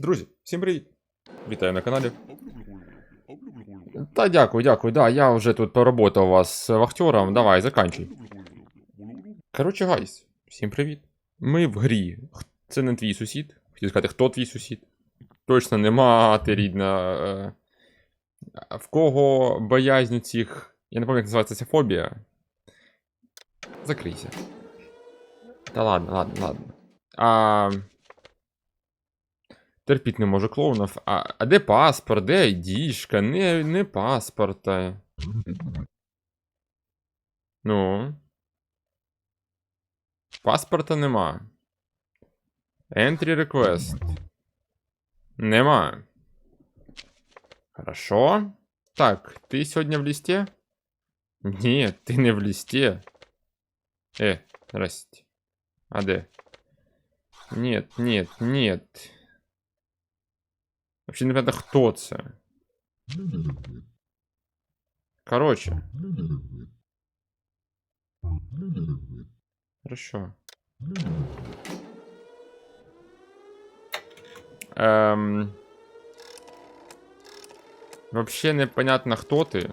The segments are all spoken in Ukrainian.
Друзі, всім привіт! Вітаю на каналі. Та дякую, дякую. Да, я вже тут поработав вас з вахтером. Давай, заканчуй. Коротше, гайс, всім привіт. Ми в грі. Це не твій сусід. Хотів сказати, хто твій сусід? Точно нема, ти рідна. Е, В кого боязнь цих. Я не пам'ятаю, як називається ця фобія. Закрийся. Та ладно, ладно, ладно. А... Терпіть не можу клоунів. А, а де паспорт? Де айдішка? Не, не паспорта. Ну. Паспорта нема. Entry request. Нема. Хорошо. Так, ти сьогодні в листі? Ні, ти не в листі. Е, здрасте. А де? Нет, нет, нет. Вообще не понятно, хто це. Короче. Хорошо. Ем... Вообще непонятно, хто ти.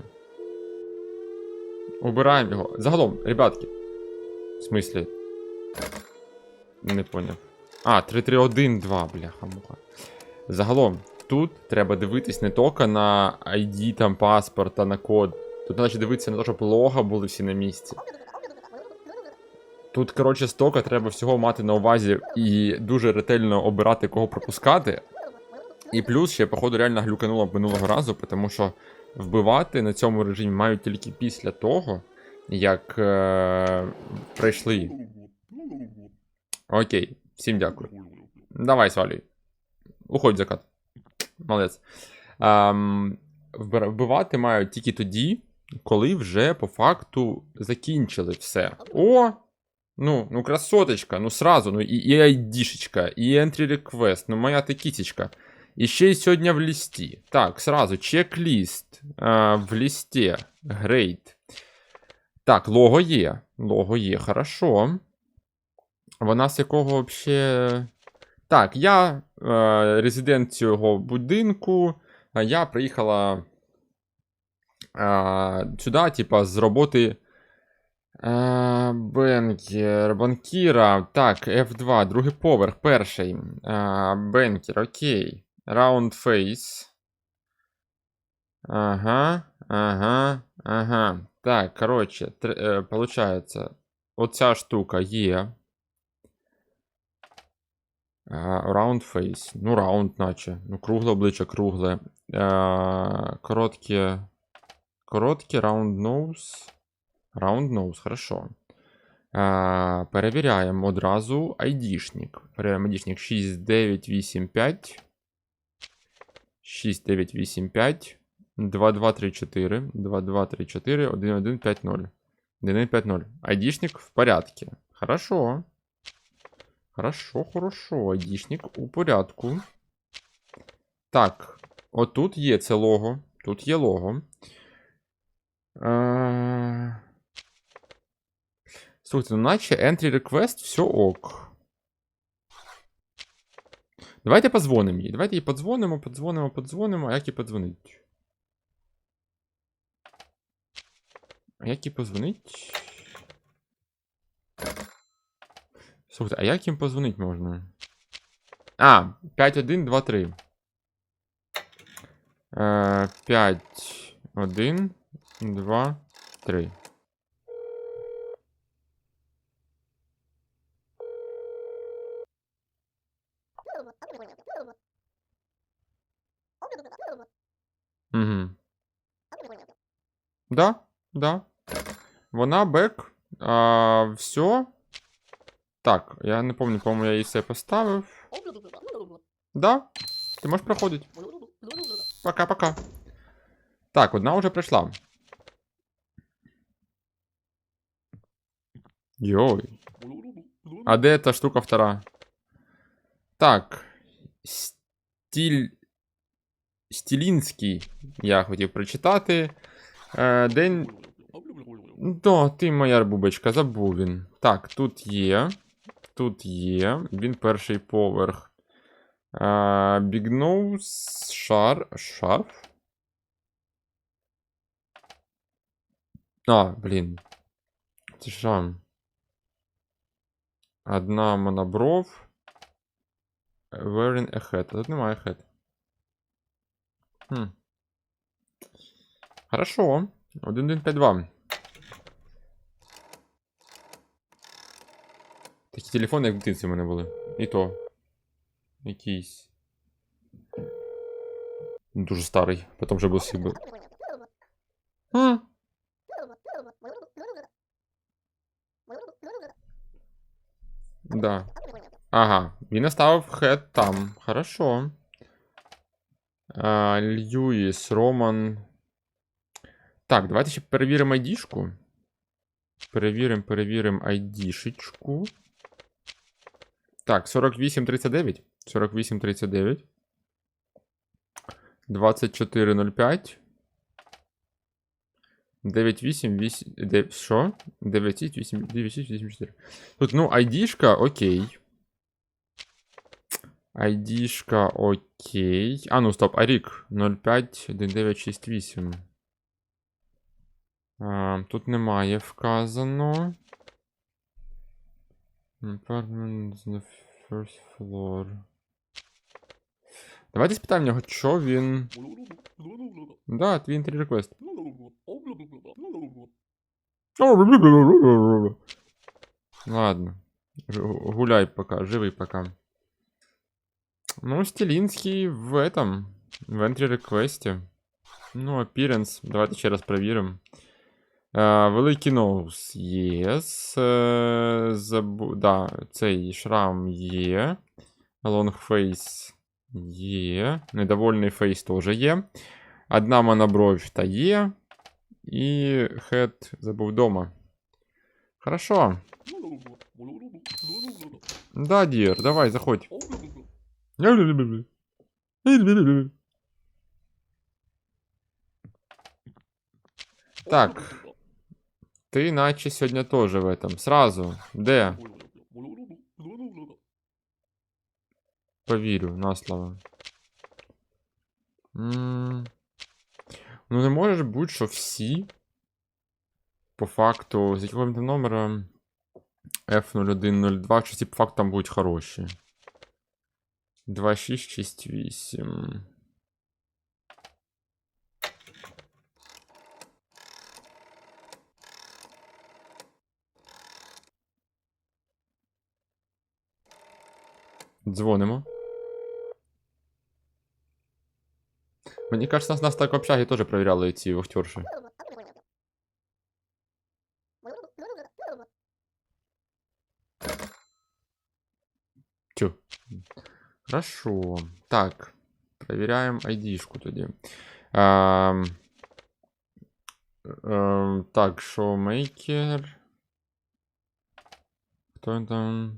Убираємо його. Загалом, ребятки. В смислі? Не поняв. А, 3312, бляха муха. Загалом, тут треба дивитись не тільки на ID, там, паспорта, на код. Тут треба дивитися на те, щоб лога були всі на місці. Тут, коротше, стока треба всього мати на увазі і дуже ретельно обирати, кого пропускати. І плюс ще, походу, реально глюкануло минулого разу, тому що вбивати на цьому режимі мають тільки після того, як е, прийшли. Окей, всім дякую. Давай, свалюй. Уходь закат. Молодець. Ем, вбивати мають тільки тоді, коли вже по факту закінчили все. О! Ну, ну красоточка, ну сразу, ну і, і айдішечка, і entry request, ну моя ти кітечка. І ще й сьогодні в лісті. Так, сразу, чек-ліст е, в лісті. Great. Так, лого є. Лого є, хорошо. Вона з якого вообще. Так, я е, резидент цього будинку. Я приїхала е, сюди, типа, з роботи. Е, Бенкер, банкіра. Так, F2, другий поверх, перший. Е, Бенкер, окей. Раунд фейс. Ага, ага, ага. Так, коротше, е, получається, оця штука є. Раунд фейс. Ну, раунд, наче. Ну, кругле обличчя, кругле. Коротке. Коротке, раунд ноус. Раунд ноус, хорошо. Е, Перевіряємо одразу айдішник. Перевіряємо айдішник 6985. 6985. 2234. 2234. 1150. 1150. Айдішник в порядке. Хорошо. Хорошо, хорошо. Айдішник у порядку. Так. Отут є це лого. Тут є лого. Е... Слухайте, ну наче entry request, все ок. Давайте позвонимо їй. Давайте їй подзвонимо, подзвонимо, подзвонимо. А як їй подзвонить? А як їй позвонить? Слухайте, а як їм позвонить можна? А, 5123. Е, 5, 1, 2, 3. Угу. Да, да. Вона бек. А, все. Так, я не пам'ятаю, по-моєму, я її все поставив. Да. Ти можеш проходити. Пока-пока. Так, одна вже прийшла. Йой. А де та штука втора? Так. Стіль. Стілінський. Я хотів прочитати. Е, день. Да, ти моя бубочка, забув він. Так, тут є. Тут є. Він перший поверх. Nose, шар, шарф. А, блін. Це що? Одна монобров. Wearing a hat. Тут немає hat. Хм. Хорошо. 1152. Такі телефони, як в дитинстві в мене були. І то. Якийсь. Дуже старий. Потім вже був сібер. Хм. Да. Ага, він оставив хед там. Хорошо. А, Льюіс, Роман. Так, давайте ще перевіримо айдішку. Перевіримо, перевіримо айдішечку. Так, 4839. 4839. 2405. 98, 9, що? 98, Тут, ну, айдішка, окей. Айдішка, окей. А, ну, стоп, а рік 051968. А, тут немає вказано. Apartment on the first floor. Давайте спитаємо в нього, що він. Да, твій entry request. Ладно. Ж- Гуляй пока, живый пока. Ну, Стелинский в этом, в entry реквесте. Ну, appearance, давайте ще раз перевіримо. Е, великий ноус yes. Е, забу... Да, цей шрам є. Long face є. Недовольний фейс теж є. Одна монобровь та є. І хед забув дома. Хорошо. Да, Дір, давай, заходь. Так. Ти наче сьогодні теж в этом. Сразу. Де? Повірю, на слово. Ну, не може бути, що всі. По факту, з якого там номера F0102, що всі по факту там будуть хороші. 2668. Дзвонимо. Мені кажется, нас, нас так в общагі теж перевіряли ці вахтерші. Тю. Хорошо. Так. Проверяем айдишку тоді. Ем, ем, так, шоумейкер. Хто він там?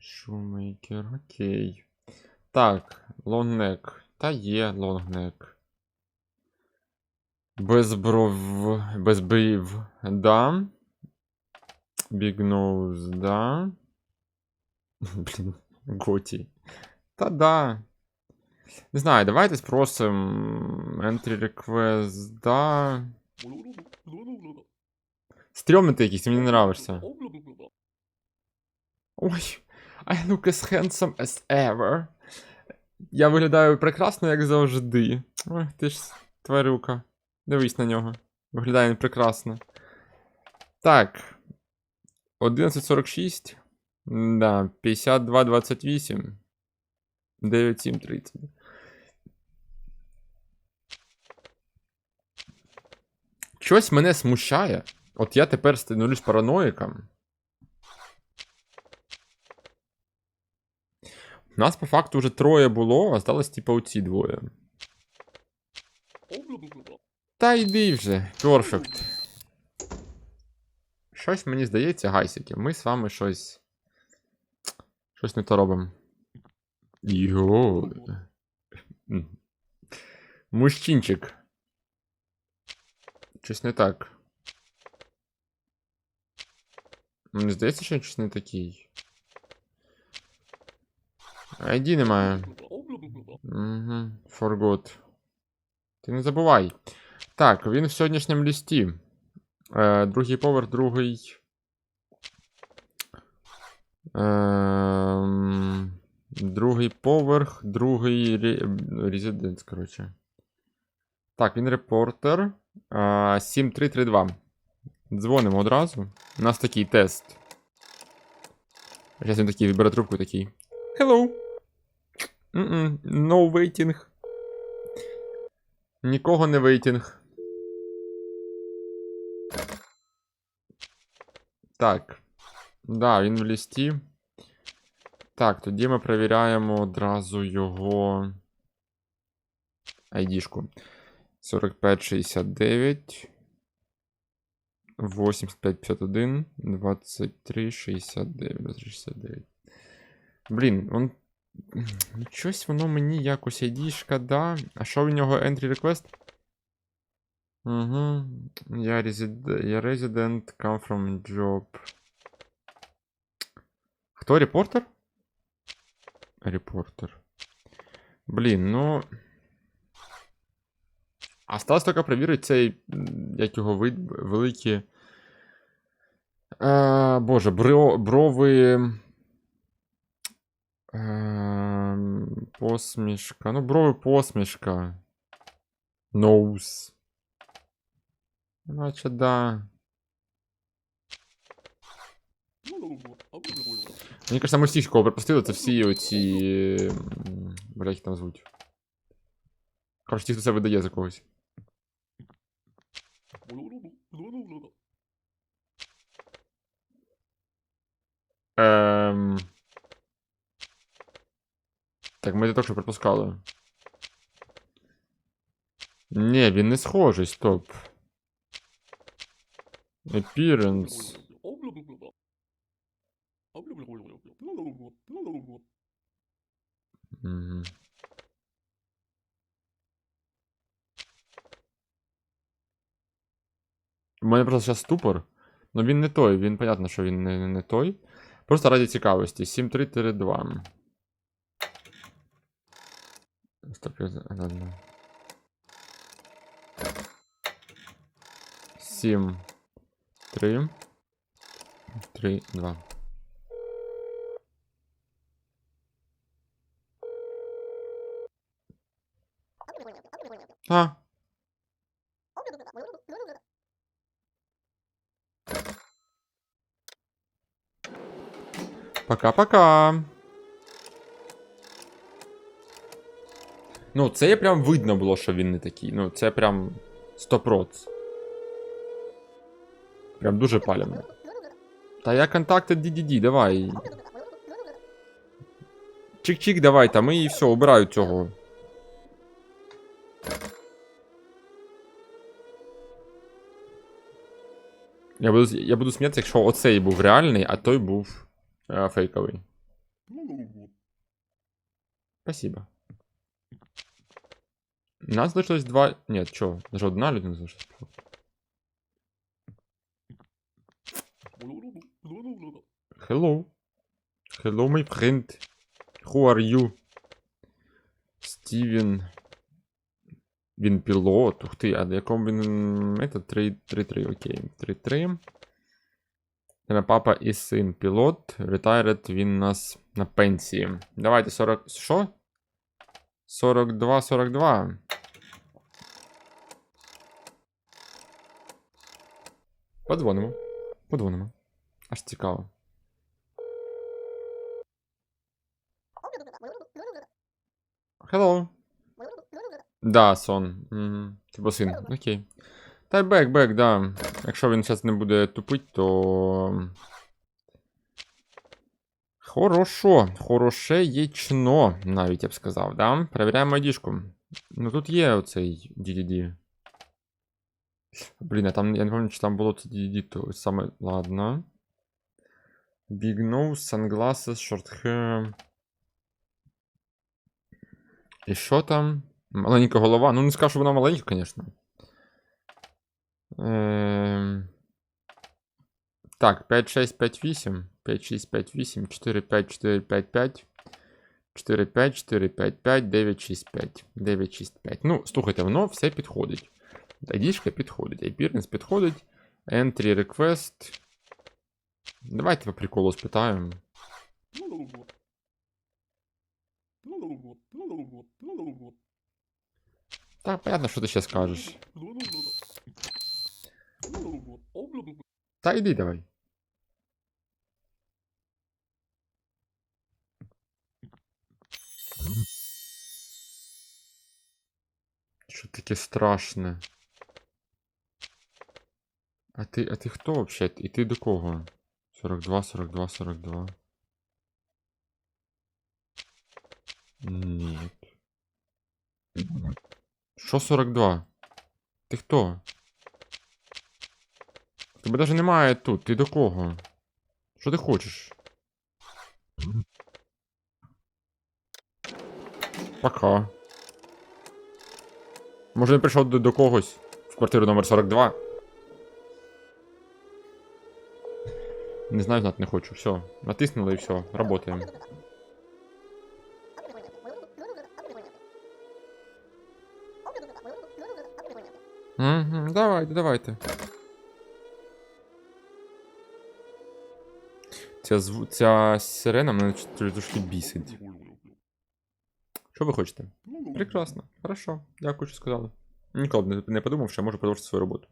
Шоумейкер. Окей. Так, лонгнек. Та є лонгнек. Без бров. Без брів. Да. Nose, да. Блін, Готі. Та да. Не знаю, давайте спросим entry request, да. Стрьомний ти якийсь, мені не нравишся. Ой, I look as handsome as ever. Я виглядаю прекрасно, як завжди. Ой, ти ж тварюка. Дивись на нього. Виглядає він прекрасно. Так. 11.46. Да, 52.28. 97.30. Щось мене смущає. От я тепер становлюсь параноїком. Нас по факту вже троє було, а сталося типа оці двоє. Та йди вже, перфект. Щось мені здається, гайсики. Ми з вами щось. Щось не то робимо. Йо. Мужчинчик. Щось не так. Мені здається, що я щось не такий. ID немає. Угу, forgot. Ти не забувай. Так, він в сьогоднішньому лісті. Е, другий поверх, другий. Ем, другий поверх, другий ре- резиденс, коротше. Так, він репортер. Е, 7332. Дзвонимо одразу. У нас такий тест. Зараз він такий бере трубку такий. Hello. No waiting. Нікого не вейтінг. Так. Да, він в лісті. Так, тоді ми перевіряємо одразу його айдішку. 4569. 8551. 2369. 2369. Блін, он. Щось воно мені якось айдішка, да. А що в нього entry request? Угу. Я resident, я resident, come from job. Хто репортер? Репортер. Блін, ну. Осталось тільки перевірити цей, як його вид, великі. А, боже, бро, брови. Ем, посмішка. Ну, брови посмішка. Ноус. Наче, да. Мені кажется, ми всіх кого припустили, це всі оці. Бля, їх там звуть. Короче, ті, хто це видає за когось. Ем... Так, ми так що припускали. Ні, він не схожий, стоп. Appearance. Угу. У мене просто зараз ступор. Ну він не той, він понятно, що він не, не той. Просто раді цікавості. 7-3-2. Стоп, я за- ладно. 7, 3, 3, 2. А, Пока-пока. Ну, це прям видно було, що він не такий. Ну, це прям 100%. Прям дуже палівно. Та я контакти DDD, давай. Чик-чик, давай там і все, убираю цього. Я буду, я буду сміятися, якщо оцей був реальний, а той був е, фейковий. Спасибо. Нас залишилось два. Ні, чо? Даже одна людина залишилась. Hello. Hello, my friend. Who are you? Стівен. Він пілот. Ух ти, а на якому він. Это 3-3, окей. 3-3. Тебе папа і син пілот. Retired він у нас на пенсії. Давайте 40. Що? 42, 42. Подзвонимо. Подзвонимо. Аж цікаво. Hello. Да, сон. Угу. Типу син. Окей. Та й бек, бек, да. Якщо він зараз не буде тупить, то. Хорошо. Хороше ячно, навіть я б сказав, да? Перевіряємо айдішку. Ну тут є оцей DDD. Блін, а там, я не пам'ятаю, чи там було це DDD, то саме. Ладно. Big nose, sunglasses, short hair. І що там? Маленька голова. Ну, не скажу, що вона маленька, звісно. Ем... Так, 5, 6, 5, 8. 5, 6, 5, 8, 4, 5, 4, 5, 5. 4, 5, 4, 5, 5, 9, 6, 5. 9, 6, 5. Ну, слухайте, воно все підходить. ID-шка підходить, appearance підходить. Entry request. Давайте по приколу спитаємо. Так, понятно, що ти ще скажеш. Та йди давай. Таке страшне? А ти, а ти хто вообще? І ти до кого? 42, 42, 42. Ні. Що 42? Ти хто? Тебе даже немає тут. Ти до кого? Що ти хочеш? Пока. Може він прийшов до, до когось в квартиру номер 42? Не знаю, знати не хочу. Все, натиснули і все, работаємо. Угу, давайте, давайте. Ця, зву... Ця сирена мене тр- трошки бісить. Що ви хочете? Прекрасно. Хорошо. Дякую, що сказали. Ніколи не, подумав, що я можу продовжити свою роботу.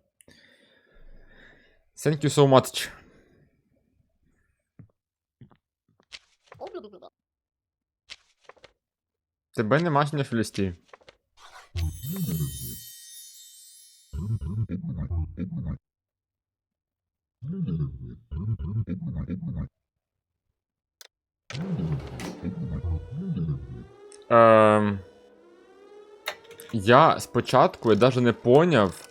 Thank you so much. Тебе нема на філісті. Ем... Я спочатку я даже не поняв,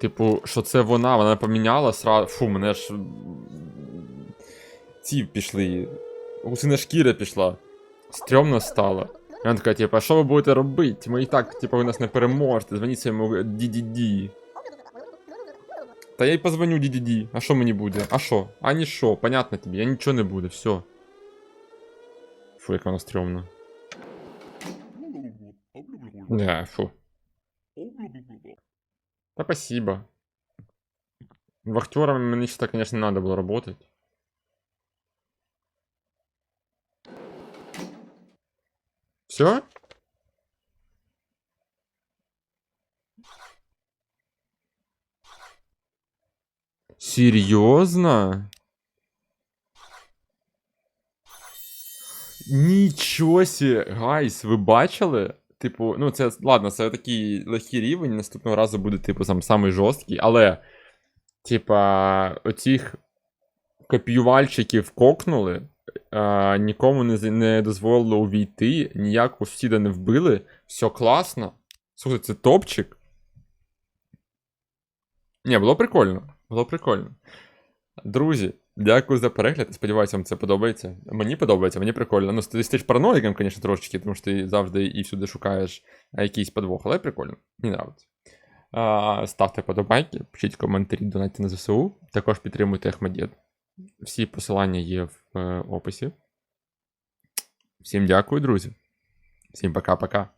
типу, що це вона, вона поміняла сразу. Фу, мене ж. Ці пішли. Гусина шкіра пішла. Стрьомно стало. Вона така, типу, що ви будете робити? Ми і так, типу, ви нас не переможете. Дзвоніть своєму DDD. Та я й позвоню DDD. А що мені буде? А що? А ні що, понятно тобі, я нічого не буде, все. Фу, як воно стрьомно. Не, фу. Да спасибо. Вахтером мне что-то, конечно, надо было работать. Все? Серьезно? Нічого сі, гайс, ви бачили? Типу, ну це ладно, це такий легкий рівень, наступного разу буде, типу, сам самий жорсткий, але, типа, оцих копіювальщиків кокнули, а, нікому не, не дозволили увійти, ніякого сусіда не вбили, все класно. Слухай, це топчик. Ні, було прикольно. Було прикольно. Друзі, дякую за перегляд. Сподіваюся, вам це подобається. Мені подобається, мені прикольно. Ну, ти стаєш параноїком, звісно, трошечки, тому що ти завжди і всюди шукаєш а, якийсь подвох, але прикольно. Мені. А, ставте подобайки, пишіть коментарі, донайте на ЗСУ. Також підтримуйте Ахмадєд. Всі посилання є в е, описі. Всім дякую, друзі. Всім пока-пока.